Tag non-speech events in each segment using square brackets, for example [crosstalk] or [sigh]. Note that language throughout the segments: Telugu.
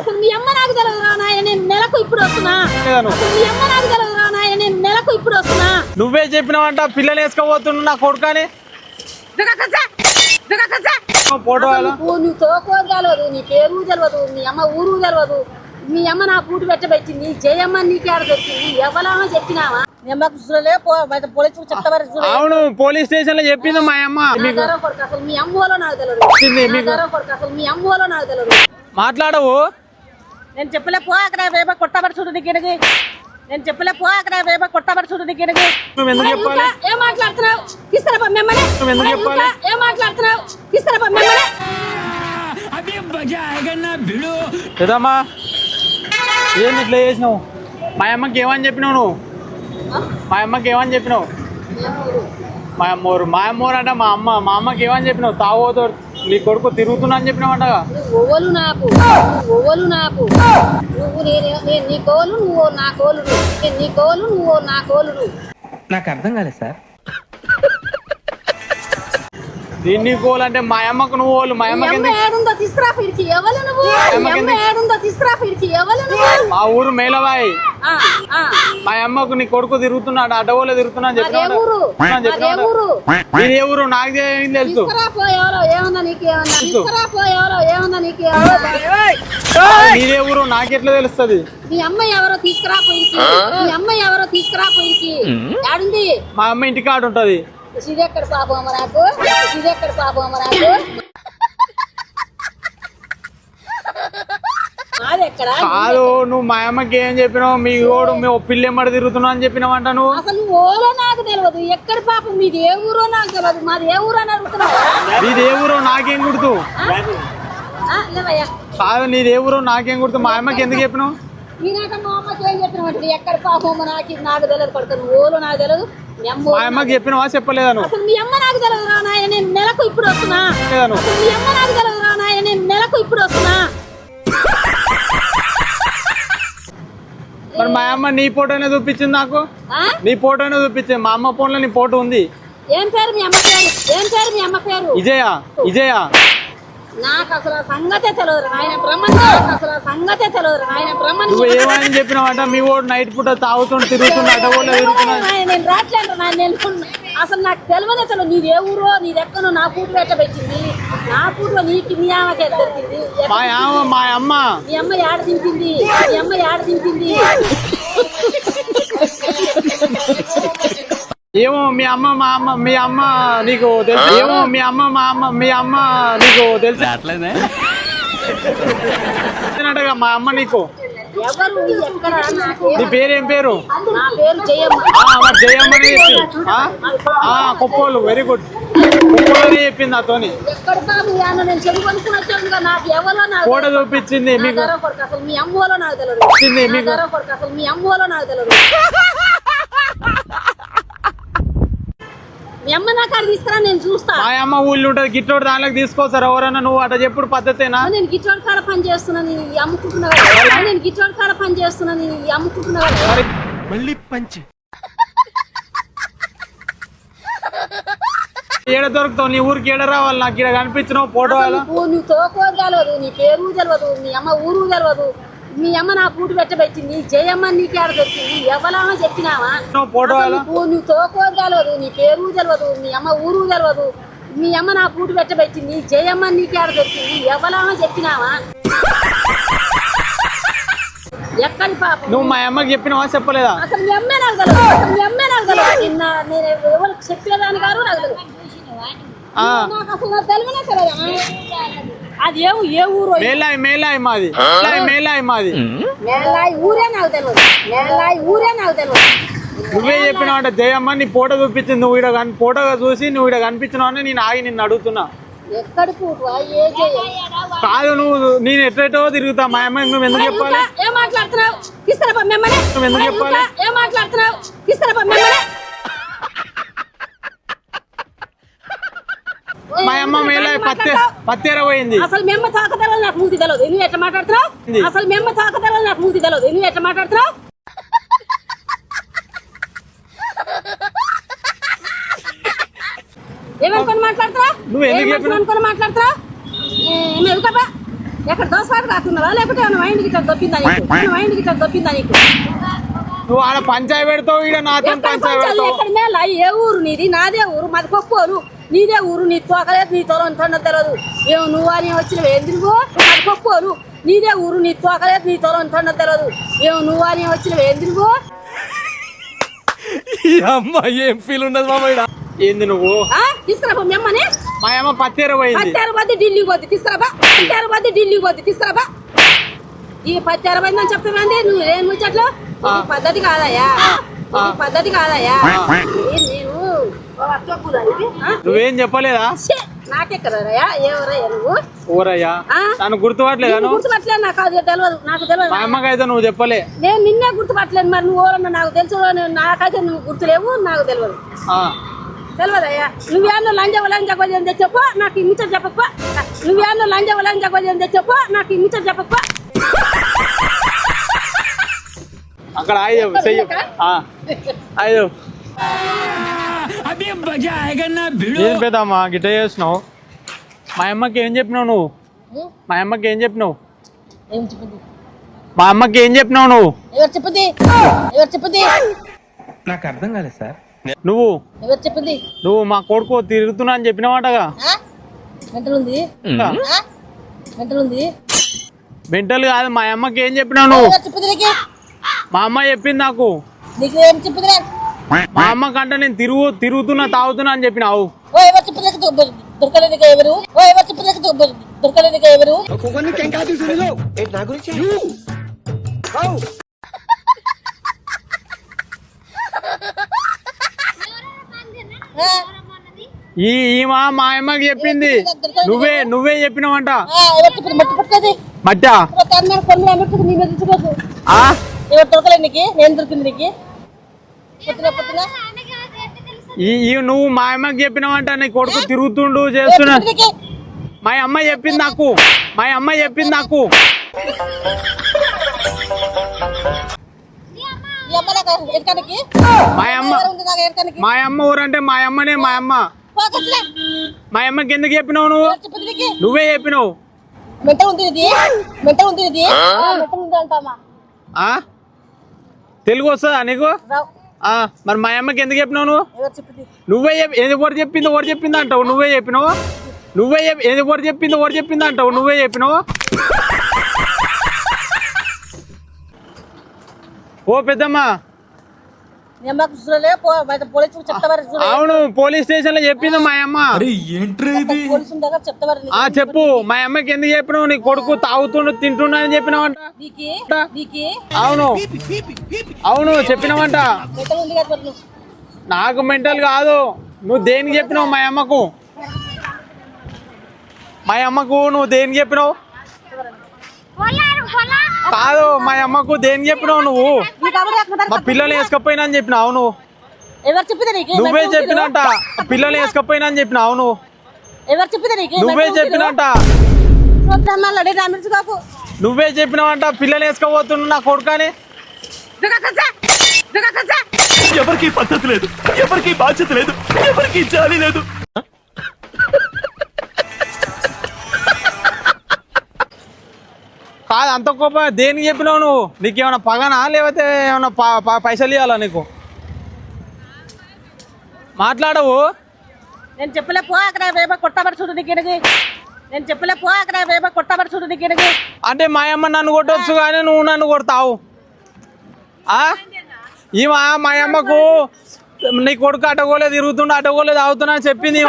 అసలు మీ అమ్మ నాకు నేను నెలకు ఇప్పుడు వస్తున్నా. అసలు మీ అమ్మ నాకు నేను నెలకు ఇప్పుడు వస్తున్నా. నువ్వే చెప్పినావంట పిల్లలు వేసుకోబోతున్నా నా కొడుకని. ఫోటో నీ తోకో తెలియదు నీ పేరు తెలియదు నీ అమ్మ ఊరు తెలియదు మీ అమ్మ నా పూట పెట్టబెట్టింది జయమ్మ నీకే ఆడ దొరికింది? ఎవరమ్మా చెప్పినావా. అవును పోలీస్ స్టేషన్లో చెప్పింది మా అమ్మ. అసలు మీ అమ్మోలో నాకు తెలియదు అసలు మీ అమ్మోలో నాకు తెలియదు మాట్లాడవు. నేను చెప్పలే పో అక్కడ వేప కొట్టబడి చూడు నీకు. నేను చెప్పలే పో అక్కడ వేప కొట్టబడి చూడు నీకు. నువ్వు ఎందుకు చెప్పాలి? ఇంకా ఏం మాట్లాడుతున్నావు? తీసుకురా మిమ్మల్ని? ఏం మాట్లాడుతున్నావు? తీసుకురా మిమ్మల్ని పెద్దమ్మా ఏంది ఇట్లా చేసినావు? మా అమ్మకి ఏమని చెప్పినావు నువ్వు? మా అమ్మకి ఏమని చెప్పినావు? మా అమ్మోరు మా అమ్మోరు అంటే మా అమ్మ మా అమ్మకి ఏమని చెప్పినావు? తాగోతో నీ కొడుకు తిరుగుతున్నా అని చెప్పినావంటగా. నువ్వు ఓవలు నాకు. నువ్వు ఓవలు నాకు. నువ్వు నేను నేను నీ కోలు నువ్వు నా కోలు నేను నీ కోలు నువ్వు నా కోలు నాకు అర్థం కాలేదు సార్. దీన్ని కోలంటే మా అమ్మకు నువ్వు వాళ్ళు మా అమ్మకి తీసుకురా పిడికి ఎవరు తీసుకురా పిడికి ఎవరు నువ్వు మా ఊరు మేలబాయి ఆ, ఆ. మా అమ్మకు నీ కొడుకు తిరుగుతున్నాడు అడ్డగోలో తిరుగుతున్నా అని అదే ఊరు ఏ నాకు తెలుసు? నీదే ఊరు? నాకెట్లా తెలుస్తుంది? మీ అమ్మ ఎవరో తీసుకురా పోయికి మీ అమ్మ ఎవరో మా అమ్మ ఇంటికాడ ఉంటది ఇదెక్కడ పాపం నాకు ఇదెక్కడ పాపం కాదు నువ్వు మా అమ్మకి ఏం చెప్పినావు మీ ఓడు మీ పిల్ల ఎమ్మడి తిరుగుతున్నావు అని చెప్పినావంట నువ్వు అసలు నువ్వు ఓలో నాకు తెలియదు ఎక్కడ పాపం మీది ఏ ఊరో నాకు తెలియదు మాది ఏ ఊరో అని అడుగుతున్నావా నీది ఏ ఊరో నాకేం గుర్తు కాదు నీది ఏ ఊరో నాకేం గుర్తు మా అమ్మకి ఎందుకు చెప్పినావు ఈనాక మా అమ్మకి ఏం చెప్పినట్టు ఎక్కడ పాపం నాకు నాకు తెలియదు పడుతుంది ఓలో నాకు తెలియదు మీ అమ్మ అమ్మకి చెప్పినావా చెప్పలేదా నువ్వు అసలు మీ అమ్మ నాకు తెలియదు రా నాయన నేను నెలకు ఇప్పుడు వస్తున్నా. లేదా నువ్వు అసలు మీ అమ్మ నాకు తెలియదు రా నాయన నేను నెలకు ఇప్పుడు వస్తున్నా. మరి మా అమ్మ నీ ఫోటోనే చూపించింది నాకు. ఆ? నీ ఫోటోనే చూపించింది. మా అమ్మ ఫోన్లో నీ ఫోటో ఉంది. ఏం పేరు మీ అమ్మ పేరు? ఏం పేరు మీ అమ్మ పేరు? ఇజయ ఇజయ నాకు అసలు సంగతే తెలియదు ఆయన బ్రహ్మన్ నాకు అసలు సంగతే తెలియదు ఆయన బ్రహ్మన్ నువ్వు ఏమని చెప్పినావంట? మీ ఓడు నైట్ పూట తాగుతుండు తిరుగుతుండు అడ్డగోలో తిరుగుతున్నా నేను రాట్లేదు నాయన నేను అసలు నాకు తెలియనే తెలియదు నీది ఏ ఊరో నీది ఎక్కడో నా పూట పెట్టబెట్టింది నా పూటలో నీకు మీ ఆమెకే దొరికింది? మా అమ్మ మా అమ్మ. మీ అమ్మ ఏడ దింపింది? మీ అమ్మ ఏడ దింపింది? [laughs] ఏమో మీ అమ్మ మా అమ్మ మీ అమ్మ నీకు తెలుసు. ఏమో మీ అమ్మ మా అమ్మ మీ అమ్మ నీకు తెలుసు. అన్నట్టుగా మా అమ్మ నీకు. ఎవరు ఎక్కడ? నాకు నీ పేరేం పేరు? నా పేరు జయమ్మ. ఆ, మరి జయమ్మని చెప్పి కుప్పోలు వెరీ గుడ్ కుప్పోలని చెప్పింది నాతోని. ఎక్కడ బాబు యాన్న నేను [laughs] చెరువు అనుకుని వచ్చాను నాకు ఎవరో నాకు ఫోటో చూపించింది మీకు ఆధారం కొడుకు అసలు మీ అమ్మోలో నాకు తెలియదు వచ్చింది మీకు ఆధారం కొడుకు అసలు మీ అమ్మ నాకు అక్కడ తీసుకురా నేను చూస్తా. మా అమ్మ ఊళ్ళో ఉంటది గిట్టోడు దానిలోకి తీసుకోసారు ఎవరన్నా నువ్వు అట్లా చెప్పుడు పద్ధతేనా? నేను గిట్టోడు కాడ పని చేస్తున్నాను ఇది అమ్ముకుంటున్నా. నేను గిట్టోడు కాడ పని చేస్తున్నాను ఇది అమ్ముకుంటున్నా మళ్ళీ పంచి. ఏడ దొరుకుతావు? నీ ఊరికి ఏడ రావాలి? నాకు ఇక్కడ కనిపించినావు ఫోటో అసలు నీకు నీ తోకో తెలియదు నీ పేరు తెలియదు మీ అమ్మ ఊరు తెలియదు మీ అమ్మ నా పూట పెట్టబెట్టింది జయమ్మ నీకే ఆడ దొరికింది ఎవరమ్మా చెప్పినావా? ఫోటో అసలు నీకు నీ తోకో తెలియదు నీ పేరు తెలియదు మీ అమ్మ ఊరు తెలియదు మీ అమ్మ నా పూట పెట్టబెట్టింది జయమ్మ నీకే ఆడ దొరికింది ఎవరమ్మా చెప్పినావా? ఎక్కడి పాపం? నువ్వు మా అమ్మకి చెప్పినావా చెప్పలేదా? అసలు మీ అమ్మే నాకు తెలియదు అసలు మీ అమ్మే నాకు తెలియదు నిన్న నేను ఎవరికి చెప్పేదాని గారు నాకు తెలియదు నాకు అసలు తెలియనే తెలియదు. అది ఏ ఏ ఊరు? మేలాయి మేలాయి మాది. మేలాయి మేలాయి మాది. మేలాయి ఊరే నాకు తెలియదు మేలాయి ఊరే నాకు తెలియదు నువ్వే చెప్పినావు అంటే జయమ్మ నీ ఫోటో చూపించింది నువ్వు ఇక్కడ కన్- ఫోటో చూసి నువ్వు ఇక్కడ కనిపించినావు అని నేను ఆగి నిన్ను అడుగుతున్నా. కాదు నువ్వు నేను ఎట్లెటో తిరుగుతా. మా అమ్మ నువ్వు ఎందుకు చెప్పాలి? ఏం మాట్లాడుతున్నావు? ఎందుకు చెప్పాలి? ఏం మాట్లాడుతున్నావు? మా అమ్మ మేలాయి పత్తే పత్తేర పోయింది. అసలు మేము తాకదల నాకు మూతి తెలియదు నువ్వు ఎట్లా మాట్లాడుతున్నావు? అసలు మేము తాకదల నాకు మూతి తెలియదు నువ్వు ఎట్లా మాట్లాడుతున్నావు? ఏమనుకొని మాట్లాడుతున్నావు? నువ్వు ఎందుకు ఏం చెప్పినావు? అనుకొని మాట్లాడుతున్నావు? ఏం ఎదుగుతావా ఎక్కడ దోసపాటు కాకున్నావా? లేకపోతే ఏమైనా మైండ్కి ఇట్లా దొప్పిందా నీకు? ఏమైనా మైండ్కి ఇట్లా దొప్పిందా నీకు? నువ్వు ఆడ పంచాయి పెడతావు ఈడ నాతో ఎక్కడ పంచాయి పంచాలి పెడతావు? ఎక్కడ మేళ? ఏ ఊరు నీది? నాదే ఊరు? మాది కొప్పోరు నీదే ఊరు నీ తోకలేదు నీ తొలం తొండ తెలియదు ఏమో నువ్వు అని వచ్చినవి? ఎందుకు కొప్పోరు నీదే ఊరు నీ తోకలేదు నీ తొలం తొండ తెలియదు ఏమో నువ్వు అని వచ్చినవి? ఎందుకు ఈ అమ్మ ఏం ఫీల్ ఉండదు మామ. ఏంది నువ్వు? ఆ? తీసుకురా పో మీ అమ్మ పత్తేర పోయింది. పత్తి బద్ది ఢిల్లీకి పోద్ది. తీసుకురాబా పత్తి బద్ది ఢిల్లీకి పోద్ది. తీసుకురాబా ఈ పత్తి అరవై అని చెప్తామండి నువ్వు ఏం ముచ్చట్లు? ఇది పద్ధతి కాదయ్యా. పద్ధతి కాదయ్యా. నేను నువ్వేం చెప్పలేదా? ఛే, నాకెక్కడయ్యా ఎవరయ్యా నువ్వు? ఊరయ్యా? నన్ను గుర్తుపట్టలేదా నువ్వు? గుర్తుపట్టలేదు నాకు అది తెలియదు నాకు తెలియదు మా అమ్మకైతే నువ్వు చెప్పలే. నేను నిన్నే గుర్తుపట్టలేదు మరి నువ్వు ఎవరన్నా నాకు తెలుసు నాకైతే నువ్వు గుర్తులేవు నాకు తెలియదు ఆ. తెలియదయ్యా నువ్వేమో లంజ లంజ కొంచెం తెచ్చపో నాకు ఈ ముచ్చట చెప్పప్ప నువ్వేమో లంజ లంజ కొంచెం తెచ్చపో నాకు ఈ ముచ్చట చెప్పప్ప అక్కడ ఐదు చెయ్యి ఆ. ఐదు ఏం పెద్దమ్మా గిట్ట చేసినావు? మా అమ్మకి ఏం చెప్పినావు నువ్వు? మా అమ్మకి ఏం చెప్పినావు? మా అమ్మకి ఏం చెప్పినావు నువ్వు? ఎవరు చెప్పింది? ఎవరు చెప్పింది? నాకు అర్థం కాలేదు సార్. నువ్వు? ఎవరు చెప్పింది? నువ్వు మా కొడుకు తిరుగుతున్నా అని చెప్పినావాటగా మెంటల్ ఉంది? మెంటల్ ఉంది? మెంటల్ కాదు మా అమ్మకి ఏం చెప్పినావు నువ్వు? మా అమ్మ చెప్పింది నాకు. నీకు ఏం చెప్పింది మా అమ్మ కంటే నేను తిరుగు తిరుగుతున్నా తాగుతున్నా అని చెప్పినావు ఓ ఎవరు ఎవరు? ఈ ఈమా మా అమ్మకి చెప్పింది. నువ్వే నువ్వే చెప్పినావంట. మట్టి పట్టుకోది? మట్టా? కన్నా కొన్ని అన్నట్టు నీ మీద తెచ్చుకోకు ఆ? ఎవరు దొరకలేదు నీకు? నేను దొరికింది నీకు? ఈ నువ్వు మా అమ్మకి చెప్పినావంట నీ కొడుకు తిరుగుతుండు చేస్తున్నా. మా అమ్మ చెప్పింది నాకు. మా అమ్మ చెప్పింది నాకు. మా అమ్మ మా ఊరంటే మా అమ్మనే మా అమ్మ. మా అమ్మకి ఎందుకు చెప్పినావు నువ్వు? నువ్వే చెప్పినావు. తెలుగు వస్తుందా నీకు? మరి మా అమ్మకి ఎందుకు చెప్పినావు నువ్వు? నువ్వే చెప్పి ఏది ఒకటి చెప్పింది ఒకటి చెప్పింది అంటావు? నువ్వే చెప్పినావు? నువ్వే చెప్పి ఏది ఒకటి చెప్పింది ఒకటి చెప్పింది అంటావు? నువ్వే చెప్పినావు? ఓ పెద్దమ్మా నీ అమ్మకు చూడలే పో బయట పోలీసు చెప్తావారు చూడ అవును పోలీస్ స్టేషన్లో చెప్పింది మా అమ్మ. పోలీసు ఉండగా చెప్తావారు ఆ చెప్పు. మా అమ్మకి ఎందుకు చెప్పినావు? నీ కొడుకు తాగుతుండు తింటున్నా అని చెప్పినావంట. నీకి నీకి. అవును. అవును చెప్పినావంట. నాకు మెంటల్ కాదు. నువ్వు దేనికి చెప్పినావు మా అమ్మకు? మా అమ్మకు నువ్వు దేనికి చెప్పినావు? కాదు మా అమ్మకు దేనికి చెప్పినావు నువ్వు? మా పిల్లలు వేసుకపోయినా అని చెప్పినావు నువ్వు ఎవరు చెప్పింది నీకు? నువ్వే మెంట ఉంది చెప్పినట్ట పిల్లలు వేసుకపోయినా అని చెప్పినావు నువ్వు ఎవరు చెప్పింది నీకు? నువ్వే కాకు. నువ్వే చెప్పినావంట పిల్లలు వేసుకోబోతున్నావు నా కొడుకని. ఎవరికి పద్ధతి లేదు ఎవరికి బాధ్యత లేదు ఎవరికి జాలి లేదు. కాదు అంత కోపం దేనికి చెప్పినావు నువ్వు? నీకేమైనా పగనా? లేకపోతే ఏమైనా పైసలు ఇవ్వాలా నీకు? మాట్లాడవు. నేను చెప్పలే పో అక్కడ వేమ కొట్టబడి చూడు నీకు ఇడిగి నేను చెప్పలే పో అక్కడ వేమ కొట్టబడి చూడు నీకు ఇడిగి అంటే మా అమ్మ నన్ను కొట్టొచ్చు కానీ నువ్వు నన్ను కొడతావు. ఆ? ఈమా మా అమ్మకు నీ కొడుకు అటగోలే తిరుగుతుండు అటగోలే తాగుతున్నా అని చెప్పింది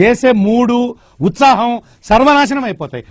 చేసే మూడు ఉత్సాహం సర్వనాశనం అయిపోతాయి.